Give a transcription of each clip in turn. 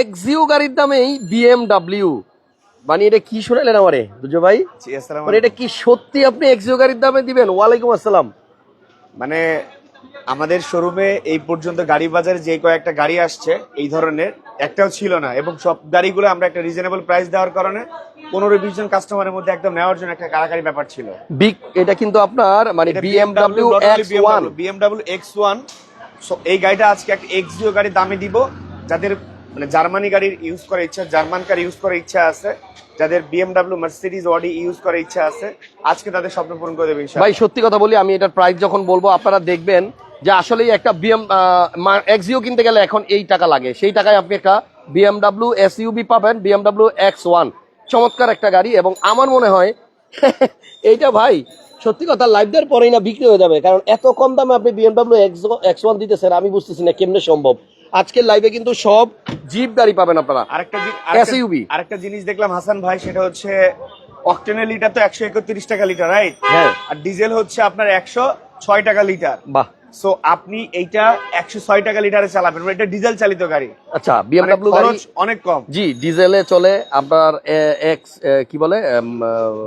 Axio গাড়ির দামেই BMW মানে এটা কি শুনালেন আমারে? দুজো ভাই? মানে এটা কি সত্যি আপনি এক্সিও গাড়ির দামে দিবেন? ওয়ালাইকুম আসসালাম। মানে আমাদের শোরুমে এই পর্যন্ত গাড়ি বাজারে যে কয়েকটা গাড়ি আসছে এই ধরনের একটাও ছিল না। এবং সব গাড়িগুলো আমরা একটা রিজনেবল প্রাইস দেওয়ার কারণে পনেরো বিশ জন কাস্টমারের মধ্যে একদম নেওয়ার জন্য একটা কারাকারি ব্যাপার ছিল। বিগ এটা কিন্তু আপনার মানে BMW X one BMW X one এই গাড়িটা আজকে একটা এক্সিও গাড়ির দামে দিব যাদের মানে জার্মানি গাড়ির ইউজ করার ইচ্ছা, জার্মান কার ইউজ করার ইচ্ছা আছে, যাদের বিএমডাব্লিউ মার্সিডিজ অডি ইউজ করার ইচ্ছা আছে, আজকে তাদের স্বপ্ন পূরণ করে দেবে ভাই, সত্যি কথা বলি, আমি এটার প্রাইস যখন বলব, আপনারা দেখবেন যে আসলেই একটা বিএম এক্সিও কিনতে গেলে এখন এই টাকা লাগে। সেই টাকায় আপনি একটা বিএমডাব্লিউ এসইউবি পাবেন বিএমডাব্লিউ এক্স ওয়ান চমৎকার একটা গাড়ি এবং আমার মনে হয়, এইটা ভাই, সত্যি কথা লাইভ দেওয়ার পরেই না বিক্রি হয়ে যাবে। কারণ এত কম দামে আপনি বিএমডাব্লিউ এক্স এক্স ওয়ান দিতেছেন, আমি বুঝতেছি না কেমনে সম্ভব। আজকের লাইভে কিন্তু সব জিপ গাড়ি পাবেন আপনারা। আরেকটা জিনিস দেখলাম হাসান ভাই সেটা হচ্ছে অক্টেনের লিটার তো একশো একত্রিশ টাকা লিটার রাইট হ্যাঁ। আর ডিজেল হচ্ছে আপনার একশো ছয় টাকা লিটার বাহ। সো আপনি এইটা একশো ছয় টাকা লিটারে চালাবেন মানে এটা ডিজেল চালিত গাড়ি। আচ্ছা মানে বিএমডাব্লিউ গাড়ি খরচ অনেক কম। জি ডিজেলে চলে আপনার এক্স কি বলে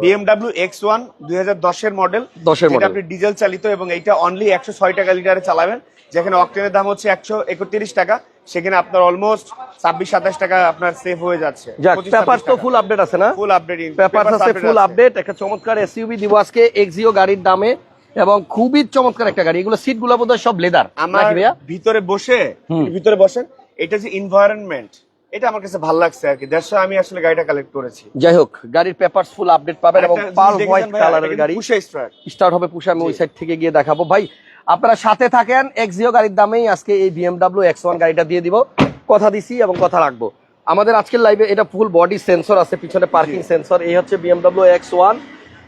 বিএমডাব্লিউ এক্স ওয়ান দুই হাজার দশের মডেল 10 এর model। আপনি ডিজেল চালিত এবং এইটা অনলি একশো ছয় টাকা লিটারে চালাবেন। যেখানে অক্টেনের দাম হচ্ছে একশো একত্রিশ টাকা সেখানে আপনার অলমোস্ট ছাব্বিশ সাতাশ টাকা আপনার সেভ হয়ে যাচ্ছে। পেপার তো ফুল আপডেট আছে না? ফুল আপডেট পেপার আছে ফুল আপডেট একটা চমৎকার এসইউবি দিব আজকে এক্সিও গাড়ির দামে এবং খুবই চমৎকার একটা গাড়ি। এগুলো সিটগুলো বোধহয় সব লেদার আমার ভিতরে বসে ভিতরে বসেন এটা যে এনভায়রনমেন্ট এটা আমার কাছে ভালো লাগছে আর কি। দেড়শো আমি আসলে গাড়িটা কালেক্ট করেছি। যাই হোক গাড়ির পেপার ফুল আপডেট পাবেন এবং পাল হোয়াইট কালারের গাড়ি। স্টার্ট হবে পুষে আমি ওই সাইড থেকে গিয়ে দেখাবো। ভাই আপনারা সাথে থাকেন এক্সিও গাড়ির দামেই আজকে এই বিএমডাব্লিউ এক্স ওয়ান গাড়িটা দিয়ে দিব। কথা দিছি এবং কথা রাখব। আমাদের আজকের লাইভে এটা ফুল বডি সেন্সর আছে পিছনে পার্কিং সেন্সর এই হচ্ছে বিএমডাব্লিউ এক্স ওয়ান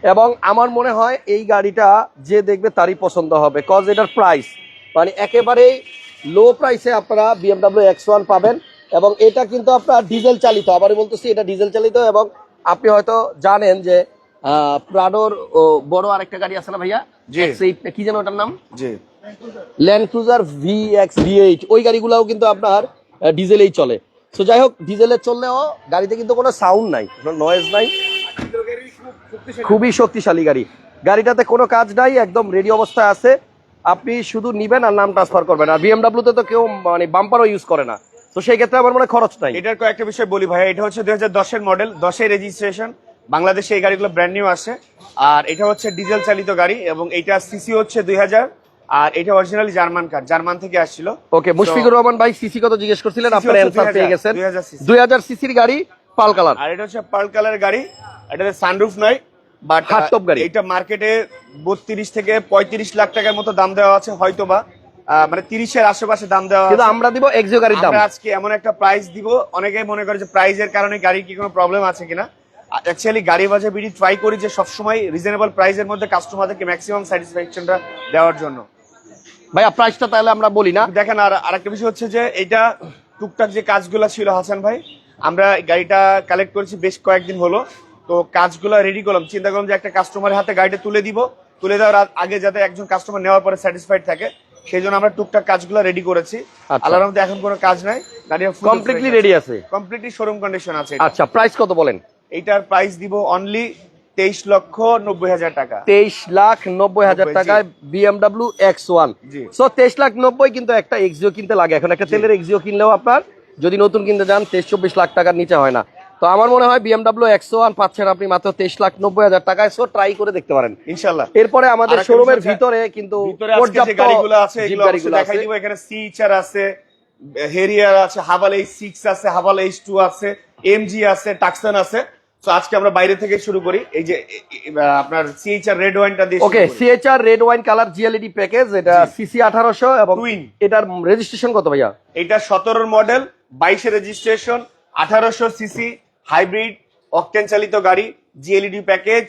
এবং আমার মনে হয় এই গাড়িটা যে দেখবে তারই পছন্দ হবে কজ এটার প্রাইস মানে একেবারেই লো প্রাইসে আপনারা বিএমডাব্লিউ এক্স ওয়ান পাবেন এবং এটা কিন্তু আপনার ডিজেল চালিত আবারও বলতেছি এটা ডিজেল চালিত এবং আপনি হয়তো জানেন যে প্রাডোর ও, বড় আরেকটা গাড়ি আছে না ভাইয়া? জি। X8 কি যেন ওটার নাম? Land Cruiser V X V eight ওই গাড়িগুলোও কিন্তু আপনার ডিজেলেই চলে। তো যাই হোক ডিজেলে চললেও গাড়িতে কিন্তু কোনো সাউন্ড নাই কোনো নয়েজ নাই। খুবই শক্তিশালী গাড়ি। গাড়িটাতে কোনো কাজ নাই একদম রেডি অবস্থায় আছে। আপনি শুধু নিবেন আর নাম ট্রান্সফার করবেন। আর বিএমডাব্লিউ তে তো কেউ মানে বাম্পারও ইউজ করে না। তো সেই ক্ষেত্রে আমার মনে খরচ নাই। এটার কয়েকটা বিষয় বলি ভাই এটা হচ্ছে দুই হাজার দশের মডেল দশের রেজিস্ট্রেশন বাংলাদেশে এই গাড়িগুলো ব্র্যান্ড নিউ আসে। আর এটা হচ্ছে ডিজেল চালিত গাড়ি এবং এটা সিসি হচ্ছে দুই হাজার। আর এটা অরিজিনালি জার্মান কার জার্মান থেকে আসছিল। ওকে মুশফিকুর রহমান ভাই সিসি কত জিজ্ঞেস করছিলেন? আপনার অ্যান্সার পেয়ে গেছেন। 2000 cc দুই হাজার সিসির গাড়ি পাল কালার। আর এটা হচ্ছে পার্ল কালারের গাড়ি এটাতে সানরুফ নয় বাট top গাড়ি। এটা মার্কেটে বত্রিশ থেকে পঁয়ত্রিশ লাখ টাকার মতো দাম দেওয়া আছে হয়তো বা মানে তিরিশের আশেপাশে দাম দেওয়া কিন্তু আমরা দিব এক্সিও গাড়ির দাম। আমরা আজকে এমন একটা প্রাইস দিব অনেকেই মনে করে যে প্রাইজের কারণে গাড়ির কি কোনো প্রবলেম আছে কিনা। অ্যাকচুয়ালি গাড়ি বাজে বিডি ট্রাই করি যে সবসময় রিজনেবল প্রাইসের মধ্যে কাস্টমারদেরকে ম্যাক্সিমাম স্যাটিসফ্যাকশনটা দেওয়ার জন্য। ভাইয়া প্রাইসটা তাহলে আমরা বলি না। দেখেন আর আরেকটা বিষয় হচ্ছে যে এটা টুকটাক যে কাজগুলো ছিল হাসান ভাই আমরা গাড়িটা কালেক্ট করেছি বেশ কয়েকদিন হলো। তো কাজগুলো রেডি করলাম। চিন্তা করলাম যে একটা কাস্টমারের হাতে গাড়িটা তুলে দিব। তুলে দেওয়ার আগে যাতে একজন কাস্টমার নেওয়ার পরে স্যাটিসফাইড থাকে। সেই জন্য আমরা টুকটাক কাজগুলো রেডি করেছি। আচ্ছা। আল্লাহর রহমতে এখন কোনো কাজ নাই। গাড়িটা কমপ্লিটলি রেডি আছে। কমপ্লিটলি শোরুম কন্ডিশন আছে আচ্ছা প্রাইস কত বলেন? এইটার প্রাইস দিব অনলি তেইশ লক্ষ নব্বই হাজার টাকা। তেইশ লাখ নব্বই হাজার। টাকায় বিএমডাব্লিউ এক্স ওয়ান সো তেইশ লাখ নব্বই কিন্তু একটা এক্সিও কিনতে লাগে। এখন একটা তেলের এক্সিও কিনলেও আপনার যদি নতুন কিনতে যান তেইশ চব্বিশ লাখ টাকার নিচে হয় না। তো আমার মনে হয় বিএমডাব্লিউ একশো ওয়ান পাচ্ছেন আপনি মাত্র তেইশ লাখ নব্বই হাজার টাকায় সো ট্রাই করে দেখতে পারেন। ইনশাল্লাহ এরপরে আমাদের শোরুমের ভিতরে কিন্তু গাড়িগুলো আছে দেখাই দিব। এখানে সিচার আছে হেরিয়ার আছে হাবাল এইচ সিক্স আছে হাবাল এইচ টু আছে এমজি আছে টাকসান আছে। তো আজকে আমরা বাইরে থেকে শুরু করি। এই যে আপনার সিএইচআর রেড ওয়াইনটা দিয়ে okay CHR red wine colour GLED package এটা সিসি আঠারোশো এবং Twin। এটার রেজিস্ট্রেশন কত ভাইয়া? এটা সতেরোর মডেল বাইশে রেজিস্ট্রেশন আঠারোশো সিসি হাইব্রিড অকটেন চালিত গাড়ি জিএলইডি প্যাকেজ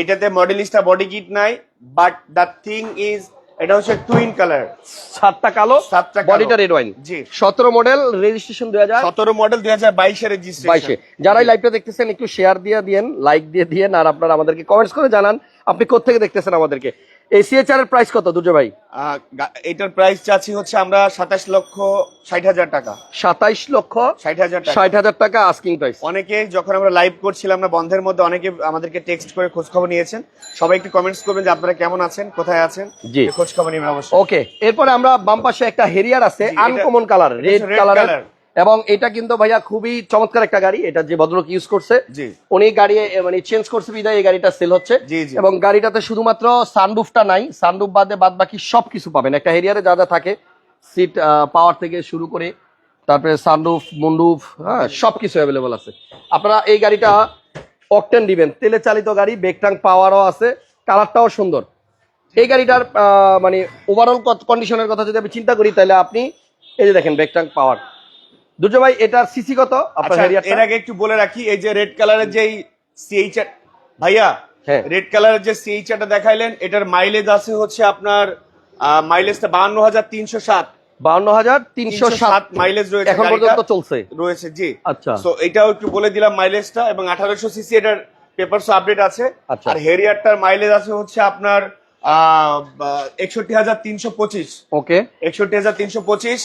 এটাতে মডেলিস্টা বডি কিট নাই বাট দ্য থিং ইজ এটা হচ্ছে টুইন কালার সাতটা কালো সাতটা। বডিটা রেড ওয়াইন জি। সতেরো মডেল রেজিস্ট্রেশন দুই হাজার। সতেরো মডেল দুই হাজার বাইশে বাইশে। যারা যারাই লাইভটা দেখতেছেন একটু শেয়ার দিয়ে দিয়েন লাইক দিয়ে দিয়েন আর আপনারা আমাদেরকে কমেন্টস করে জানান। আপনি কোথেকে দেখতেছেন আমাদেরকে? এই সিএচআর এর প্রাইস কত দুজো ভাই? এটার প্রাইস চাচ্ছি হচ্ছে আমরা সাতাশ লক্ষ ষাট হাজার টাকা। সাতাইশ লক্ষ ষাট হাজার ষাট হাজার টাকা আস্কিং প্রাইস অনেকে যখন আমরা লাইভ করছিলাম না বন্ধের মধ্যে অনেকে আমাদেরকে টেক্সট করে খোঁজ খবর নিয়েছেন। সবাই একটু কমেন্টস করবেন যে আপনারা কেমন আছেন কোথায় আছেন? জি। খোঁজ খবর নেবেন অবশ্যই। ওকে এরপরে আমরা বাম পাশে একটা হেরিয়ার আছে আনকমন কালার রেড color। এবং এটা কিন্তু ভাইয়া খুবই চমৎকার একটা গাড়ি এটা যে ভদ্রলোক ইউজ করছে উনি গাড়ি মানে চেঞ্জ করছে বিদায় এই গাড়িটা সেল হচ্ছে। এবং গাড়িটাতে শুধুমাত্র সানরুফটা নাই সানরুফ বাদে বাদ বাকি সবকিছু পাবেন। একটা হেরিয়ারে যা যা থাকে সিট পাওয়ার থেকে শুরু করে তারপরে সানরুফ মুন্ডুফ হ্যাঁ সবকিছু অ্যাভেলেবল আছে। আপনারা এই গাড়িটা অকটেন দিবেন। তেলে চালিত গাড়ি বেকটাং পাওয়ারও আছে কালারটাও সুন্দর। এই গাড়িটার মানে ওভারঅল কন্ডিশনের কথা যদি আমি চিন্তা করি তাহলে আপনি এই যে দেখেন বেকটাং পাওয়ার দুর্জয় ভাই এটার সিসি কত? আপনার আচ্ছা এর আগে একটু বলে রাখি এই যে রেড কালারের যেই সিএইচ ভাইয়া হ্যাঁ। রেড কালারের যে সিএইচটা দেখাইলেন এটার মাইলেজ আছে হচ্ছে আপনার মাইলেজটা বাহান্ন হাজার তিনশো সাত। হাজার তিনশো সাত। মাইলেজ রয়েছে এখন পর্যন্ত চলছে। রয়েছে জি। আচ্ছা। তো এটাও একটু বলে দিলাম মাইলেজটা এবং আঠারোশো সিসি এটার পেপারস আপডেট আছে। আচ্ছা। আর হেরিয়ারটার মাইলেজ আছে হচ্ছে আপনার একষট্টি হাজার তিনশো পঁচিশ। ওকে। একষট্টি হাজার তিনশো পঁচিশ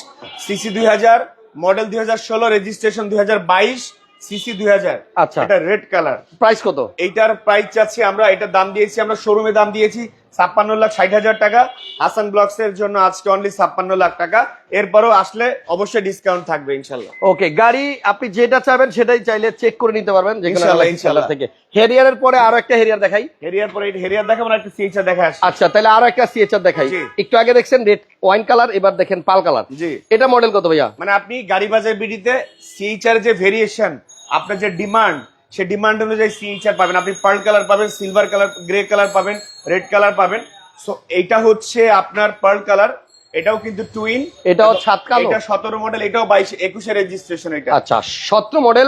সিসি দুই হাজার মডেল দুই হাজার ষোলো রেজিস্ট্রেশন দুই হাজার বাইশ সিসি দুই হাজার। আচ্ছা। এটা রেড কালার। প্রাইস কত? এইটার প্রাইস চাচ্ছি আমরা এটার দাম দিয়েছি আমরা শোরুমে দাম দিয়েছি ছাপ্পান্ন লাখ ষাট হাজার টাকা। হাসান ব্লগস এর জন্য আজকে অনলি ছাপ্পান্ন লাখ টাকা। এরপরও আসলে অবশ্যই ডিসকাউন্ট থাকবে ইনশাল্লাহ। ওকে গাড়ি আপনি যেটা চাবেন সেটাই চাইলে চেক করে নিতে পারবেন আলাদা ইনশাআল্লাহ। থেকে। হেরিয়ারের পরে আরও একটা হেরিয়ার দেখাই। হেরিয়ার পরে হেরিয়ার দেখাবো একটা সিএইচআর দেখা আসছে আচ্ছা তাহলে আরও একটা সিএচআর দেখাই। একটু আগে দেখছেন রেড ওয়াইন কালার এবার দেখেন পাল কালার জি। এটা মডেল কত ভাইয়া? মানে আপনি গাড়ি বাজার বিডিতে সিএইচআর যে ভেরিয়েশন আপনার যে ডিমান্ড সে ডিমান্ড অনুযায়ী সিএইচআর পাবেন। আপনি পার্ল কালার পাবেন সিলভার কালার গ্রে কালার পাবেন রেড কালার পাবেন। সো এইটা হচ্ছে আপনার পার্ল কালার এটাও কিন্তু টুইন এটাও ছাদ কালো। এটা সতেরো মডেল এটাও বাইশ একুশে রেজিস্ট্রেশন এটা। আচ্ছা সতেরো মডেল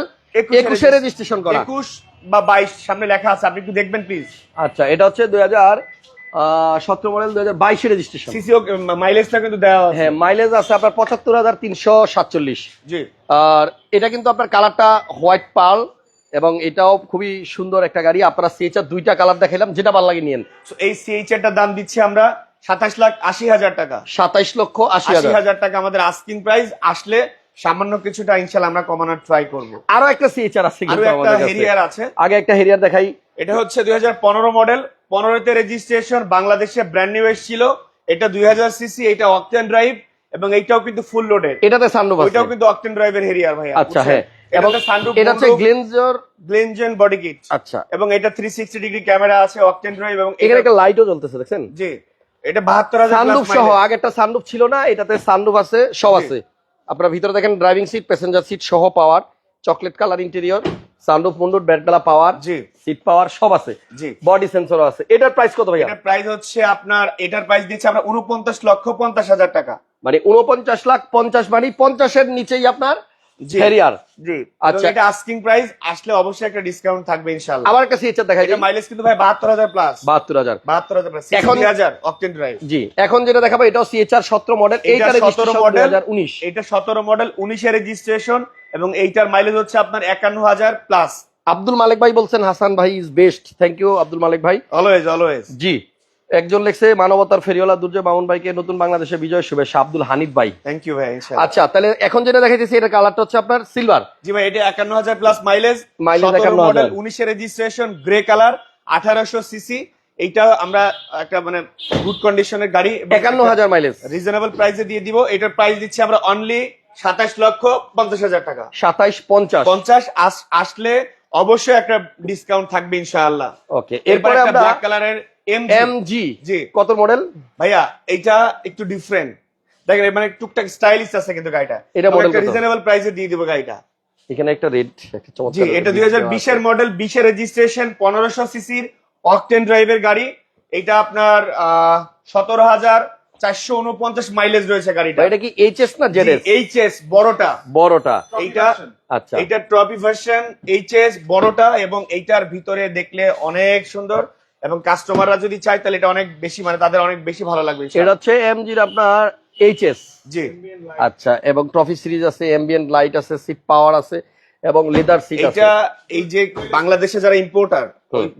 একুশে রেজিস্ট্রেশন করা। একুশ বা বাইশ সামনে লেখা আছে আপনি একটু দেখবেন প্লিজ আচ্ছা এটা হচ্ছে দুই হাজার সতেরো মডেল দুই হাজার বাইশে রেজিস্ট্রেশন সিসি মাইলেজটা কিন্তু দেওয়া আছে। হ্যাঁ মাইলেজ আছে আপনার পঁচাত্তর হাজার তিনশো সাতচল্লিশ। জি। আর এটা কিন্তু আপনার কালারটা হোয়াইট পার্ল এবং এটাও খুবই সুন্দর একটা গাড়ি। আপনারা সিএচআর দুইটা কালার দেখাইলাম যেটা ভালো লাগে নিয়েন। এই সিএইচআরটার দাম দিচ্ছি আমরা সাতাশ লাখ আশি হাজার টাকা। সাতাইশ লক্ষ আশি আশি হাজার টাকা আমাদের আস্কিং প্রাইস আসলে সামান্য কিছুটা ইনশাল্লাহ আমরা কমানোর ট্রাই করব। আরও একটা সিএচআর আছে আরও একটা হেরিয়ার আছে। আগে একটা হেরিয়ার দেখাই। এটা হচ্ছে দুই হাজার পনেরো মডেল পনেরোতে রেজিস্ট্রেশন বাংলাদেশে ব্র্যান্ড নিউ এসেছিল। এটা দুই হাজার সিসি এটা অকটেন ড্রাইভ এবং এইটাও কিন্তু ফুল লোডেড এটাতে সানরুফ আছে। কিন্তু অকটেন ড্রাইভের হেরিয়ার ভাই আচ্ছা হ্যাঁ। এবং এটা হচ্ছে গ্লেনজর গ্লেনজেন বডি কিট আচ্ছা। এবং এটা থ্রি সিক্সটি ডিগ্রি ক্যামেরা আছে অকটেন ড্রাইভ এবং এখানে একটা লাইটও জ্বলতেছে দেখছেন? জি। এটা বাহাত্তর হাজার সানরুফ সহ আগেরটা সানরুফ ছিল না এটাতে সানরুফ আছে সব আছে। আপনারা ভিতরে দেখেন ড্রাইভিং সিট প্যাসেঞ্জার সিট সহ power. Chocolate colour interior sunroof মুন্ডুর ব্যাটগালা পাওয়ার জি। সিট পাওয়ার সব আছে। জি। বডি সেন্সরও আছে। এটার প্রাইস কত ভাইয়া? এটার প্রাইস হচ্ছে আপনার এটার প্রাইস দিচ্ছে আমরা উনপঞ্চাশ লক্ষ পঞ্চাশ হাজার টাকা। মানে উনপঞ্চাশ লাখ পঞ্চাশ মানে পঞ্চাশের নিচেই আপনার জি। আচ্ছা। এটা আস্কিং প্রাইস আসলে অবশ্যই একটা ডিসকাউন্ট থাকবে ইনশাআল্লাহ। দেখাই এটা মাইলেজ কিন্তু ভাই বাহাত্তর হাজার প্লাস এখন- এখন হাজার অকটেন ড্রাইভ জি। এখন যেটা দেখাবো এটাও সিএচআর মডেল এইটা এটা সতেরো রেজিস্ট্রেশন দুই মডেল হাজার উনিশ। এটা সতেরো মডেল উনিশে রেজিস্ট্রেশন এবং এইটার মাইলেজ হচ্ছে আপনার একান্ন হাজার প্লাস আব্দুল মালিক ভাই বলছেন হাসান ভাই is best thank you Abdul Malik ভাই। অলওয়েজ অলওয়েজ জি একজন লেখছে মানবতার ফেরিওয়ালা দুর্জয় মামুন ভাইকে নতুন বাংলাদেশে বিজয় শুভেচ্ছা আব্দুল হানিফ ভাই। থ্যাংক ইউ ভাই ইনশাআল্লাহ। আচ্ছা তাহলে এখন যেটা দেখাইতেছি এটা কালারটা হচ্ছে আপনার সিলভার জি ভাই এটা একান্ন হাজার প্লাস মাইলেজ সতেরো 51,000 মডেল উনিশে রেজিস্ট্রেশন গ্রে কালার আঠারোশো সিসি এইটা আমরা একটা মানে গুড কন্ডিশনের গাড়ি। একান্ন হাজার মাইলেজ রিজনেবল প্রাইসে দিয়ে দিব। এটার প্রাইস দিচ্ছি আমরা অনলি সাতাশ লক্ষ পঞ্চাশ হাজার টাকা। সাতাইশ পঞ্চাশ। পঞ্চাশ আসলে অবশ্যই একটা ডিসকাউন্ট থাকবে ইনশাআল্লাহ। ওকে এরপরে আমরা ব্ল্যাক কালারের এম এম জি জি। কত মডেল ভাইয়া এইটা একটু ডিফারেন্ট দেখেন মানে টুকটাক স্টাইলিশ আছে কিন্তু গাড়িটা। এটা কত? রিজনেবল প্রাইসে দিয়ে দিব গাড়িটা। এখানে একটা রেড একটা জি এটা দুই হাজার বিশের মডেল বিশের রেজিস্ট্রেশন পনেরোশো সিসির অকটেন ড্রাইভের গাড়ি। এটা আপনার সতেরো হাজার চারশো উনপঞ্চাশ মাইলেজ রয়েছে গাড়িটা। এটা কি এইচএস না জেডএস এইচএস বড়টা। বড়টা। এইটা আচ্ছা। এইটা ট্রফি ভার্সন এইচএস বড়টা এবং এইটার ভিতরে দেখলে অনেক সুন্দর। এবং কাস্টমাররা যদি চায় তাহলে এটা অনেক বেশি মানে তাদের অনেক বেশি ভালো লাগবে এটা হচ্ছে এম জির আপনার এইচএস জি। আচ্ছা এবং ট্রফি সিরিজ আছে লাইট আছে সিট পাওয়ার আছে এবং লেদার সিট আছে। এইটা এই যে বাংলাদেশে যারা ইম্পোর্টার।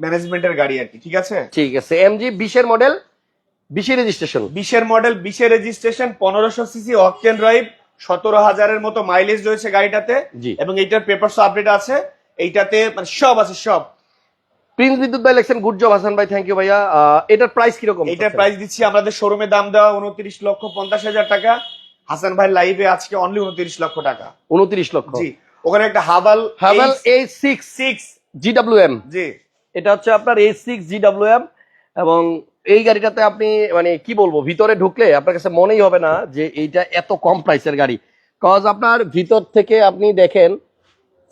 ম্যানেজমেন্টের গাড়ি আর কি ঠিক আছে? ঠিক আছে। এমজি বিশের মডেল বিশে রেজিস্ট্রেশন বিশের মডেল বিশের রেজিস্ট্রেশন পনেরোশো সিসি অকটেন ড্রাইভ সতেরো হাজারের মতো মাইলেজ রয়েছে গাড়িটাতে। জি। এবং এইটার পেপারস আপডেট আছে। এইটাতে মানে সব আছে সব। প্রিন্স বিদ্যুৎ ভাই লেখছেন গুড জব হাসান ভাই থ্যাংক ইউ ভাইয়া। এটার প্রাইস কীরকম? এইটার প্রাইস দিচ্ছি আমাদের শোরুমে দাম দেওয়া উনত্রিশ লক্ষ পঞ্চাশ হাজার টাকা। হাসান ভাই লাইভে আজকে অনলি উনত্রিশ লক্ষ টাকা। উনত্রিশ লক্ষ। জি। ওখানে একটা Haval Haval A six six GWM জি। এটা হচ্ছে আপনার এ সিক্স জি ডাব্লিউ জিডাব্লিউএম এবং এই গাড়িটাতে আপনি মানে কি বলব ভিতরে ঢুকলে আপনার কাছে মনেই হবে না যে এইটা এত কম প্রাইসের গাড়ি। কজ আপনার ভিতর থেকে আপনি দেখেন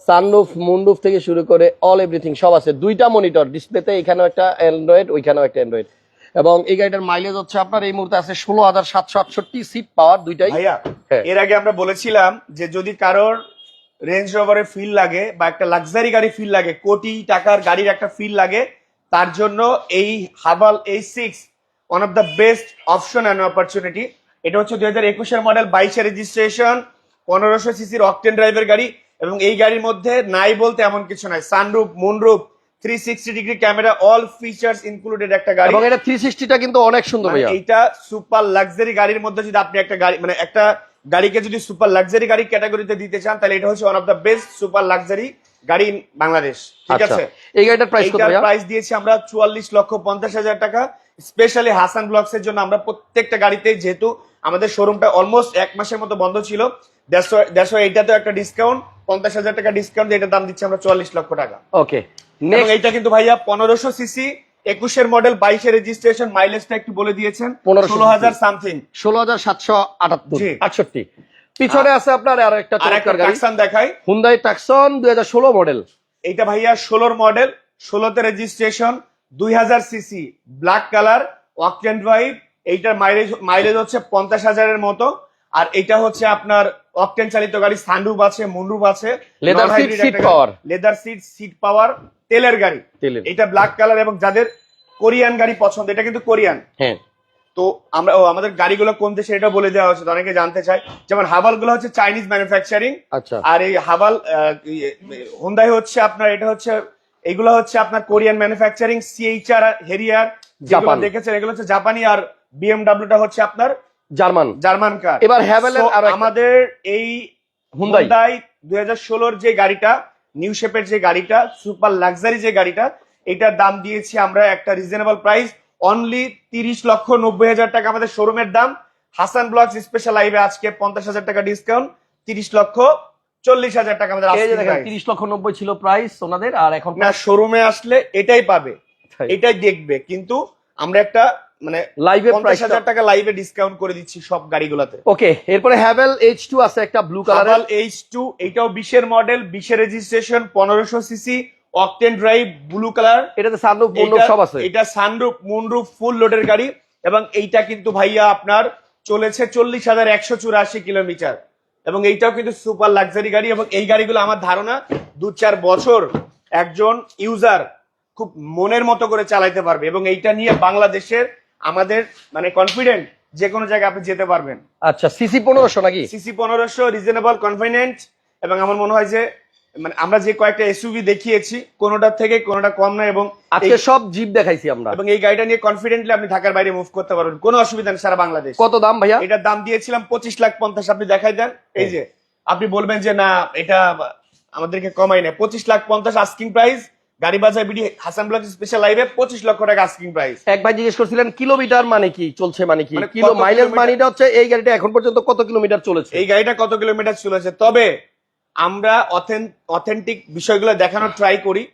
সানরুফ মুনরুফ থেকে শুরু করে অল এভরিথিং সব আছে। দুইটা মনিটর ডিসপ্লেতে এখানেও একটা অ্যান্ড্রয়েড ওইখানেও একটা অ্যান্ড্রয়েড এবং এই গাড়িটার মাইলেজ হচ্ছে আপনার এই মুহূর্তে আছে ষোলো হাজার সাতশো আটষট্টি সিট পাওয়ার দুইটাই। হ্যাঁ। এর আগে আমরা বলেছিলাম যে যদি কারোর রেঞ্জ রোভারে ফিল লাগে বা একটা লাক্সারি গাড়ি ফিল লাগে কোটি টাকার গাড়ির একটা ফিল লাগে তার জন্য এই Haval H six one of the best option and opportunity এটা হচ্ছে দুই হাজার একুশের মডেল বাইশে রেজিস্ট্রেশন পনেরোশো সিসির অকটেন ড্রাইভের গাড়ি এবং এই গাড়ির মধ্যে নাই বলতে এমন কিছু নাই। Sunroof moonroof three sixty degree camera all features included একটা গাড়ি। এবং এটা থ্রি সিক্সটিটা কিন্তু অনেক সুন্দর এইটা সুপার লাক্সারি গাড়ির মধ্যে যদি আপনি একটা গাড়ি মানে একটা গাড়িকে যদি সুপার লাক্সারি গাড়ি ক্যাটাগরিতে দিতে চান তাহলে এটা হচ্ছে one of the best super luxury গাড়ি বাংলাদেশ ঠিক আচ্ছা। আছে? এই গাড়িটার প্রাইস কত ভাইয়া? প্রাইস দিয়েছি আমরা চুয়াল্লিশ লক্ষ পঞ্চাশ হাজার টাকা। স্পেশালি হাসান ব্লগস এর জন্য আমরা প্রত্যেকটা গাড়িতে যেহেতু আমাদের শোরুমটা অলমোস্ট এক মাসের মতো বন্ধ ছিল দেড়শো এইটাতেও একটা ডিসকাউন্ট পঞ্চাশ হাজার টাকা ডিসকাউন্ট এটার দাম দিচ্ছি আমরা চুয়াল্লিশ লক্ষ টাকা। ওকে এইটা কিন্তু ভাইয়া পনেরোশো সিসি একুশের মডেল বাইশের রেজিস্ট্রেশন মাইলেজটা একটু বলে দিয়েছেন 1500 ষোলো হাজার সামথিং ষোলো হাজার সাতশো আটাত্তর। আটষট্টি। পিছনে আছে আপনার আর একটা চমৎকার গাড়ি। দেখাই। হুন্দাই টাকসন দুই হাজার ষোলো মডেল এইটা ভাইয়া ষোলোর মডেল ষোলোতে রেজিস্ট্রেশন দুই হাজার CC black colour octane drive এইটার মাইলেজ মাইলেজ হচ্ছে পঞ্চাশ হাজারের মতো। আর এটা হচ্ছে আপনার অকটেন চালিত গাড়ি সানরুফ আছে মুনরুফ আছে leather seat seat power। Leather seat seat power তেলের গাড়ি। এটা ব্ল্যাক কালার এবং যাদের কোরিয়ান গাড়ি পছন্দ এটা কিন্তু কোরিয়ান। হ্যাঁ। তো আমরা ও আমাদের গাড়িগুলো কোন দেশে এটা বলে দেওয়া হচ্ছে অনেকে জানতে চায়। যেমন হাবালগুলো হচ্ছে চাইনিজ ম্যানুফ্যাকচারিং আচ্ছা। আর এই হাবাল হুন্দাই হচ্ছে আপনার এটা হচ্ছে এগুলো হচ্ছে আপনার Korean manufacturing CHR Harrier Japan. দেখেছেন এগুলো হচ্ছে জাপানি আর বিএমডাব্লিউটা হচ্ছে আপনার জার্মান। জার্মান কার এবার হ্যাভেলের So, আরও আমাদের এই হুন্দাই হুন্দাই দুই হাজার ষোলোর যে গাড়িটা নিউ শেপের যে গাড়িটা সুপার লাক্সারি যে গাড়িটা এটার দাম দিয়েছি আমরা একটা রিজনেবল প্রাইস অনলি তিরিশ লক্ষ নব্বই হাজার টাকা আমাদের শোরুমের দাম। হাসান ব্লগস স্পেশাল লাইভে আজকে পঞ্চাশ হাজার টাকা ডিসকাউন্ট তিরিশ লক্ষ চল্লিশ হাজার টাকা আমাদের। তিরিশ লক্ষ নব্বই ছিল প্রাইস ওনাদের আর এখন না শোরুমে আসলে এটাই পাবে এটাই দেখবে। কিন্তু আমরা একটা মানে লাইভে পঞ্চাশ হাজার টাকা লাইভে ডিসকাউন্ট করে দিচ্ছি সব গাড়িগুলোতে। ওকে এরপরে হ্যাভেল এইচ টু আছে একটা ব্লু হাভাল এইচ টু এইটাও বিশের মডেল বিশের রেজিস্ট্রেশন পনেরোশো CC octane drive blue colour. এটাতে সানরুফ মন্ডপ সব আছে। এটা সানরুফ মুনরুফ ফুল লোডের গাড়ি এবং এইটা কিন্তু ভাইয়া আপনার চলেছে চল্লিশ হাজার একশো চুরাশি কিলোমিটার। এবং এইটাও কিন্তু সুপার লাক্সারি গাড়ি এবং এই গাড়িগুলো আমার ধারণা দু চার বছর একজন ইউজার খুব মনের মতো করে চালাইতে পারবে এবং এইটা নিয়ে বাংলাদেশের আমাদের মানে কনফিডেন্ট যে কোনো জায়গায় আপনি যেতে পারবেন। আচ্ছা সিসি পনেরোশো নাকি? সিসি পনেরোশো রিজনেবল কনফিডেন্ট এবং আমার মনে হয় যে মানে আমরা যে কয়েকটা এসইউভি দেখিয়েছি কোনোটার থেকে কোনোটা কম নয় এবং আজকে সব জিপ দেখাইছি আমরা। এবং এই গাড়িটা নিয়ে কনফিডেন্টলি আপনি ঢাকার বাইরে মুভ করতে পারবেন। কোনো অসুবিধা নেই সারা বাংলাদেশ। কত দাম ভাইয়া? এটার দাম দিয়েছিলাম পঁচিশ লাখ পঞ্চাশ আপনি দেখাই দেন। এই যে আপনি বলবেন যে না এটা আমাদেরকে কমাই না পঁচিশ লাখ পঞ্চাশ আস্কিং প্রাইস গাড়ি Bazar BD Hasan block special লাইভে পঁচিশ লক্ষ টাকা আস্কিং প্রাইস এক ভাই জিজ্ঞেস করছিলেন কিলোমিটার মানে কি? চলছে মানে কি? মানে কিলো মাইলেজ মানিটা হচ্ছে এই গাড়িটা এখন পর্যন্ত কত কিলোমিটার চলেছে? এই গাড়িটা কত কিলোমিটার চলেছে? তবে আমরা অথেন্টিক বিষয়গুলো দেখানোর ট্রাই করি।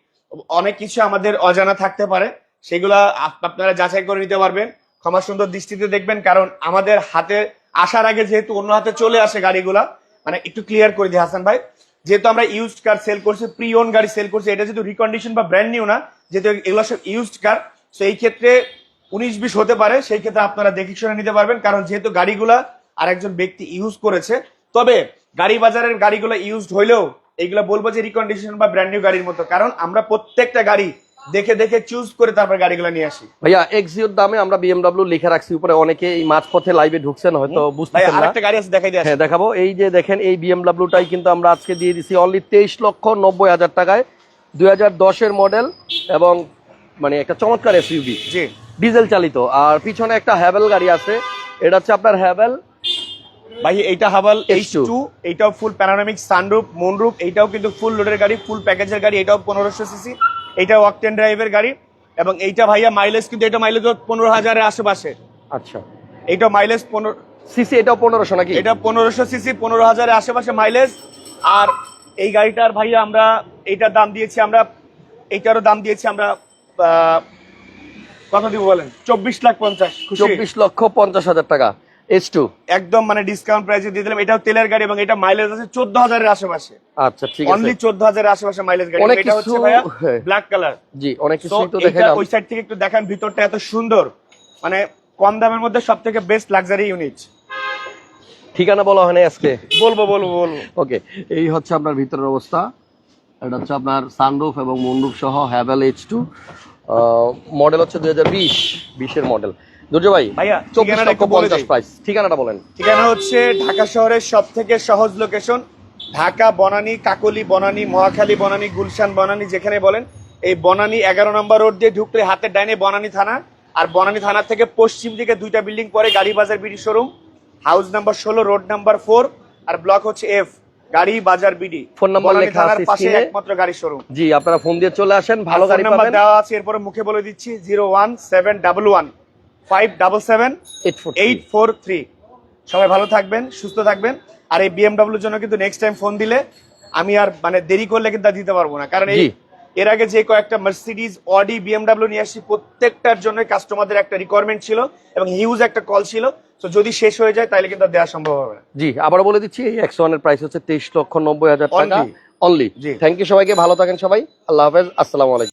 অনেক কিছু আমাদের অজানা থাকতে পারে। সেগুলা আপ- আপনারা যাচাই করে নিতে পারবেন। ক্ষমা সুন্দর দৃষ্টিতে দেখবেন, কারণ আমাদের হাতে আসার আগে যেহেতু অন্য হাতে চলে আসে গাড়িগুলা মানে একটু ক্লিয়ার করে দিই, হাসান ভাই। যেহেতু আমরা ইউজড কার সেল করছি প্রি ওন গাড়ি সেল করছি, এটা যেহেতু রিকন্ডিশন বা ব্র্যান্ড নিউ না, যেহেতু এগুলো সব ইউজড কার সেই ক্ষেত্রে উনিশ বিশ হতে পারে। সেই ক্ষেত্রে আপনারা দেখে শুনে নিতে পারবেন, কারণ যেহেতু গাড়িগুলা আর একজন ব্যক্তি ইউজ করেছে। তবে গাড়ি বাজারের গাড়িগুলো ইউজড হইলেও এগুলো বলব যে রিকন্ডিশন বা ব্র্যান্ড নিউ গাড়ির মতো। কারণ আমরা প্রত্যেকটা গাড়ি দেখে দেখে চুজ করে তারপর গাড়িগুলো নিয়ে আসি। ভাইয়া এক্সিওর দামে আমরা বিএমডব্লিউ লিখে রাখছি উপরে অনেকে এই মাঝপথে লাইভে ঢুকছেন হয়তো বুঝতে বুঝতেছেন না। আরেকটা গাড়ি আছে দেখাই দিয়ে আসি। হ্যাঁ দেখাবো। এই যে দেখেন এই বিএমডব্লিউটাই কিন্তু আমরা আজকে দিয়ে দিছি অনলি তেইশ লক্ষ নব্বই হাজার টাকায়। দুই হাজার দশের মডেল এবং মানে একটা চমৎকার এসইউবি জি। ডিজেল চালিত। আর পিছনে একটা হ্যাভেল গাড়ি আছে। এটা হচ্ছে আপনার হ্যাভেল ভাই এইটা হাবাল এইচ টু এইটাও ফুল প্যানোরামিক সানরুফ মুনরুফ এইটাও কিন্তু ফুল লোডের গাড়ি ফুল প্যাকেজের গাড়ি এটাও পনেরোশো সিসি এইটাও অকটেন ড্রাইভের গাড়ি। এবং এইটা ভাইয়া মাইলেজ কিন্তু এটা মাইলেজ পনেরো হাজারের আশেপাশে। আচ্ছা। এইটা মাইলেজ পনেরো সিসি এটাও পনেরোশো নাকি? এটা পনেরোশো সিসি পনেরো হাজারের আশেপাশে মাইলেজ আর এই গাড়িটার ভাইয়া আমরা এইটার দাম দিয়েছি আমরা এইটারও দাম দিয়েছি আমরা কত দিব বলেন চব্বিশ লাখ পঞ্চাশ চব্বিশ লক্ষ পঞ্চাশ হাজার টাকা। এইচ টু একদম মানে ডিসকাউন্ট প্রাইসে দিয়ে দিলাম। এটাও তেলের গাড়ি এবং এটা মাইলেজ আছে আশেপাশে। আচ্ছা ঠিক আছে। অনলি আশেপাশে মাইলেজ গাড়ি। এটা হচ্ছে ভাইয়া। ব্ল্যাক কালার জি অনেক তো তো দেখালাম। ওই সাইড থেকে একটু দেখান ভিতরটা এত সুন্দর। মানে কম দামের মধ্যে বেস্ট লাক্সারি ইউনিট ঠিকানা বলা হয় না আজকে? বলব বলব বলব। ওকে এই হচ্ছে আপনার ভিতরের অবস্থা। এটা হচ্ছে আপনার সানরুফ এবং মুনরুফ সহ হ্যাভেল এইচ টু মডেল হচ্ছে দুই হাজার বিশ বিশের মডেল দুর্য ভাই চব্বিশ লক্ষ পঞ্চাশ প্রাইস ঠিকানাটা বলেন। ঠিকানা হচ্ছে ঢাকা শহরের সব থেকে সহজ লোকেশন ঢাকা বনানী কাকলি বনানী মহাখালী বনানী গুলশান বনানী যেখানে বলেন। এই বনানী এগারো নম্বর রোড দিয়ে ঢুকলে হাতের ডাইনে বনানী থানা আর বনানী থানা থেকে পশ্চিম দিকে দুইটা বিল্ডিং পরে Gari Bazar BD showroom house number ষোলো রোড নাম্বার ফোর আর ব্লক হচ্ছে F Gari Bazar BD. Phone number লেখা থানার আছে পাশে একমাত্র গাড়ি শোরুম জি আপনারা ফোন দিয়ে চলে আসেন ভালো গাড়ি নাম্বার দেওয়া আছে এরপরে মুখে বলে দিচ্ছি zero one seven double one five double seven eight four three সবাই ভালো থাকবেন সুস্থ থাকবেন। আর এই বিএমডাব্লিউর জন্য কিন্তু নেক্সট টাইম ফোন দিলে আমি আর মানে দেরি করলে কিন্তু দিতে পারব না। কারণ এই এর আগে যে কয়েকটা মার্সিডিজ অডি বিএমডাব্লিউ নিয়ে আসছি প্রত্যেকটার জন্য কাস্টমারদের একটা রিকোয়ারমেন্ট ছিল এবং হিউজ একটা কল ছিল। তো যদি শেষ হয়ে যায় তাহলে কিন্তু দেওয়া সম্ভব হবে না। জি আবার বলে দিচ্ছি এই এক্স ওয়ানের প্রাইস হচ্ছে তেইশ লক্ষ নব্বই হাজার টাকা। Only G. থ্যাংক ইউ সবাইকে ভালো থাকেন সবাই। আল্লাহ হাফেজ আসসালামু আলাইকুম।